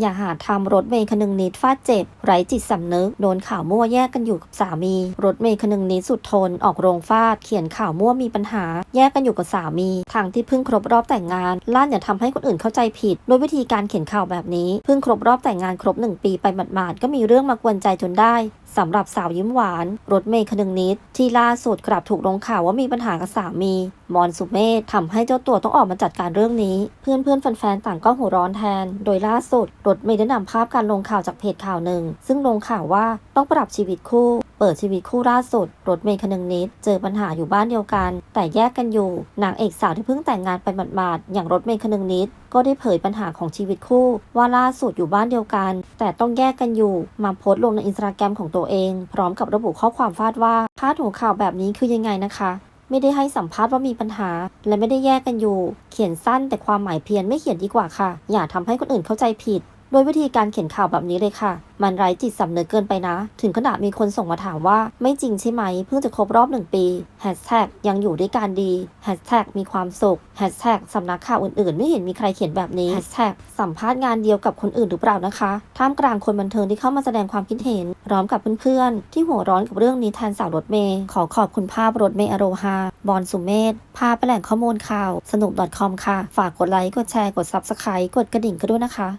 อย่าหาทำรถเมย์คนึงนิดฟาดเจ็บ ไร้จิตสำนึก โดนข่าวมั่วแยกกันอยู่กับสามี รถเมย์คนึงนิดสุดทน ออกโรงฟาด เขียนข่าวมั่วมีปัญหา แยกกันอยู่กับสามีทางที่เพิ่งครบรอบแต่งงานล้านอย่าทำให้คนอื่นเข้าใจผิดด้วยวิธีการเขียนข่าวแบบนี้ เพิ่งครบรอบแต่งงานครบหนึ่งปีไปหมาดๆก็มีเรื่องมากวนใจจนได้สำหรับสาวยิ้มหวาน รถเมย์คนึงนิด ที่ล่าสุดกลับถูกลงข่าวว่ามีปัญหากับสามี มอนสุเมธทำให้เจ้าตัวต้องออกมาจัดการเรื่องนี้ เพื่อนเพื่อนๆแฟนๆต่างก็หัวร้อนแทน โดยล่าสุดรถเมย์ได้นำภาพการลงข่าวจากเพจข่าวหนึ่ง ซึ่งลงข่าวว่าต้องปรับชีวิตคู่ เปิดชีวิตคู่ล่าสุด รถเมย์คนึงนิด เจอปัญหาอยู่บ้านเดียวกัน แต่แยกกันอยู่ นางเอกสาวที่เพิ่งแต่งงานไปหมาดๆอย่างรถเมย์คนึงนิด ก็ได้เผยปัญหาของชีวิตคู่ ว่าล่าสุดอยู่บ้านเดียวกัน แต่ต้องแยกกันอยู่ มาโพสต์ลงในอินสตาแกรมของตัวเอง พร้อมกับระบุข้อความฟาดว่าพาดหัวข่าวแบบนี้คือยังไงนะคะไม่ได้ให้สัมภาษณ์ว่ามีปัญหา และไม่ได้แยกกันอยู่ เขียนสั้นแต่ความหมายเพี้ยนไม่เขียนดีกว่าค่ะ อย่าทำให้คนอื่นเข้าใจผิด โดยวิธีการเขียนข่าวแบบนี้เลยค่ะ มันไร้จิตสำนึกเกินไปนะ ถึงขนาดมีคนส่งมาถามว่า ไม่จริงใช่ไหม เพิ่งจะครบรอบหนึ่งปีแฮชแท็กยังอยู่ด้วยกันดีแฮชแท็กมีความสุขแฮชแท็กสำนักข่าวอื่นๆ ไม่เห็นมีใครเขียนแบบนี้แฮชแท็กสัมภาษณ์งานเดียวกับคนอื่นหรือเปล่านะคะ ท่ามกลางคนบันเทิงที่เข้ามาแสดงความคิดเห็นพร้อมกับเพื่อนๆ ที่หัวร้อนกับเรื่องนี้แทนสาวรถเมย์ขอขอบคุณภาพรถเมย์อโรฮาบอลสุเมธพาไปแหล่งข้อมูลข่าว สนุก .com ค่ะ ฝากกดไลค์ กดแชร์ กด subscribe กดกระดิ่งกันด้วยนะคะ